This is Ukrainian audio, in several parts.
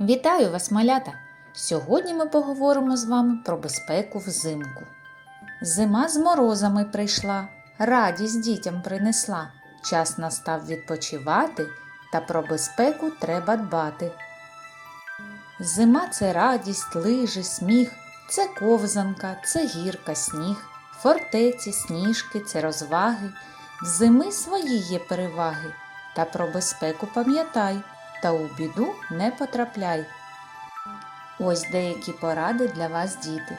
Вітаю вас, малята! Сьогодні ми поговоримо з вами про безпеку взимку. Зима з морозами прийшла, радість дітям принесла. Час настав відпочивати, та про безпеку треба дбати. Зима це радість, лижі, сміх, це ковзанка, це гірка, сніг, фортеці, сніжки, це розваги. В зими свої є переваги, та про безпеку пам'ятай, та у біду не потрапляй. Ось деякі поради для вас, діти.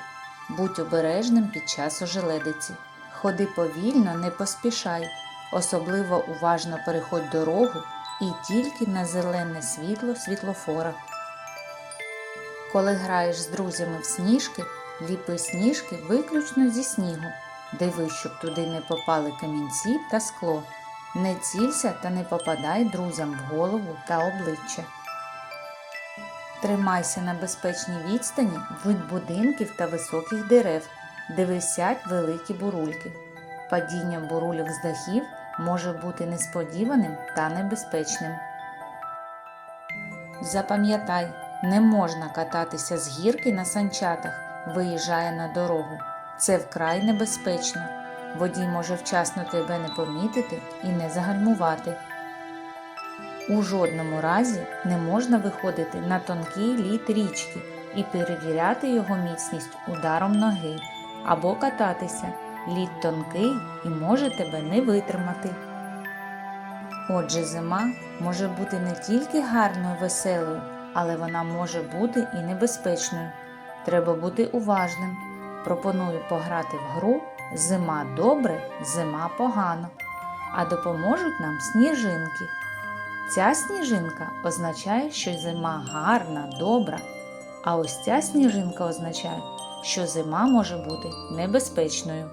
Будь обережним під час ожеледиці. Ходи повільно, не поспішай. Особливо уважно переходь дорогу і тільки на зелене світло світлофора. Коли граєш з друзями в сніжки, ліпи сніжки виключно зі снігу. Дивись, щоб туди не попали камінці та скло. Не цілься та не попадай друзям в голову та обличчя. Тримайся на безпечній відстані від будинків та високих дерев, де висять великі бурульки. Падіння бурульок з дахів може бути несподіваним та небезпечним. Запам'ятай, не можна кататися з гірки на санчатах, виїжджає на дорогу. Це вкрай небезпечно. Водій може вчасно тебе не помітити і не загальмувати. У жодному разі не можна виходити на тонкий лід річки і перевіряти його міцність ударом ноги або кататися. Лід тонкий і може тебе не витримати. Отже, зима може бути не тільки гарною веселою, але вона може бути і небезпечною. Треба бути уважним. Пропоную пограти в гру Зима добре, зима погано. А допоможуть нам сніжинки. Ця сніжинка означає, що зима гарна, добра. А ось ця сніжинка означає, що зима може бути небезпечною.